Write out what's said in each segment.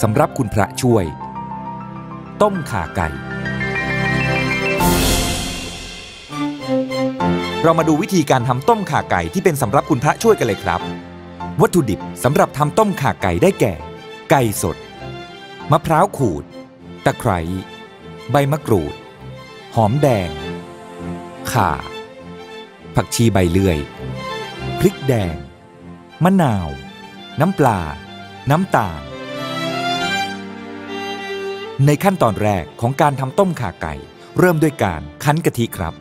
สำหรับคุณพระช่วย ต้มข่าไก่ เรามาดูวิธีการทำต้มข่าไก่ที่เป็นสำหรับคุณพระช่วยกันเลยครับ วัตถุดิบสำหรับทำต้มข่าไก่ได้แก่ ไก่สด มะพร้าวขูด ตะไคร้ใบมะกรูด หอมแดง ข่า ผักชีใบเลื่อย พริกแดง มะนาว น้ำปลา น้ำตาล ในขั้นตอนแรกของการทำต้มข่าไก่ เริ่มด้วยการคั้นกะทิครับ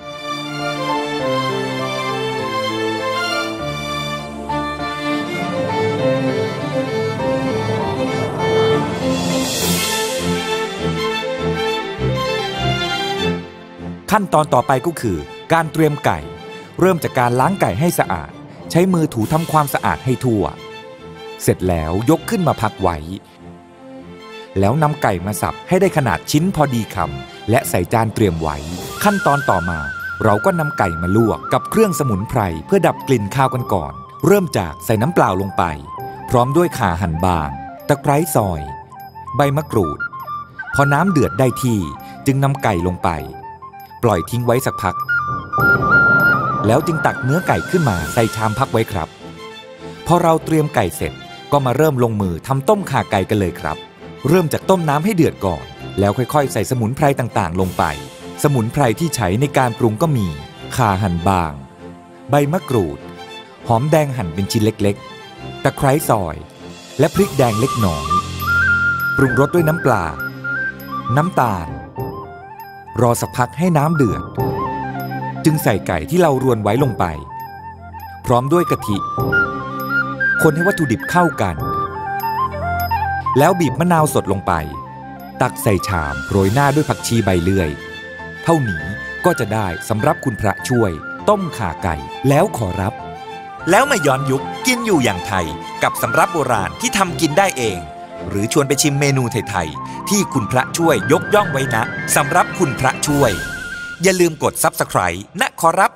ขั้นตอนต่อไปก็คือ การเตรียมไก่ เริ่มจากการล้างไก่ให้สะอาด ใช้มือถูทำความสะอาดให้ทั่ว เสร็จแล้วยกขึ้นมาพักไว้ แล้วนำไก่มาสับให้ได้ขนาดชิ้นพอดีคำและใส่จานเตรียมไว้ ขั้นตอนต่อมา เราก็นำไก่มาลวกกับเครื่องสมุนไพรเพื่อดับกลิ่นข้าวกันก่อน เริ่มจากใส่น้ำเปล่าลงไป พร้อมด้วยข่าหั่นบาง ตะไคร้ซอย ใบมะกรูด พอน้ำเดือดได้ที่จึงนำไก่ลงไป ปล่อยทิ้งไว้สักพัก แล้วจึงตักเนื้อไก่ขึ้นมาใส่ชามพักไว้ครับ พอเราเตรียมไก่เสร็จก็มาเริ่มลงมือทำต้มข่าไก่กันเลยครับ เริ่มจากต้มน้ำให้เดือดก่อน แล้วค่อยๆ ใส่สมุนไพรต่างๆ ลงไป สมุนไพรที่ใช้ในการปรุงก็มี ข่าหั่นบาง ใบมะกรูด หอมแดงหั่นเป็นชิ้นเล็กๆ ตะไคร้ซอย และพริกแดงเล็กน้อย ปรุงรสด้วยน้ำปลา น้ำตาล รอสักพักให้น้ำเดือด จึงใส่ไก่ที่เรารวนไว้ลงไป พร้อมด้วยกะทิ คนให้วัตถุดิบเข้ากัน แล้วบีบมะนาวสดลงไป ตักใส่ชามโรยหน้าด้วยผักชีใบเลื่อย เท่านี้ก็จะได้สำหรับคุณพระช่วย ต้มข่าไก่แล้วขอรับ แล้วมาย้อนยุคกินอยู่อย่างไทย กับสำรับโบราณที่ทำกินได้เอง หรือชวนไปชิมเมนูไทยๆที่คุณพระช่วยยกย่องไว้นะสำรับคุณพระช่วย อย่าลืมกด Subscribe นะขอรับ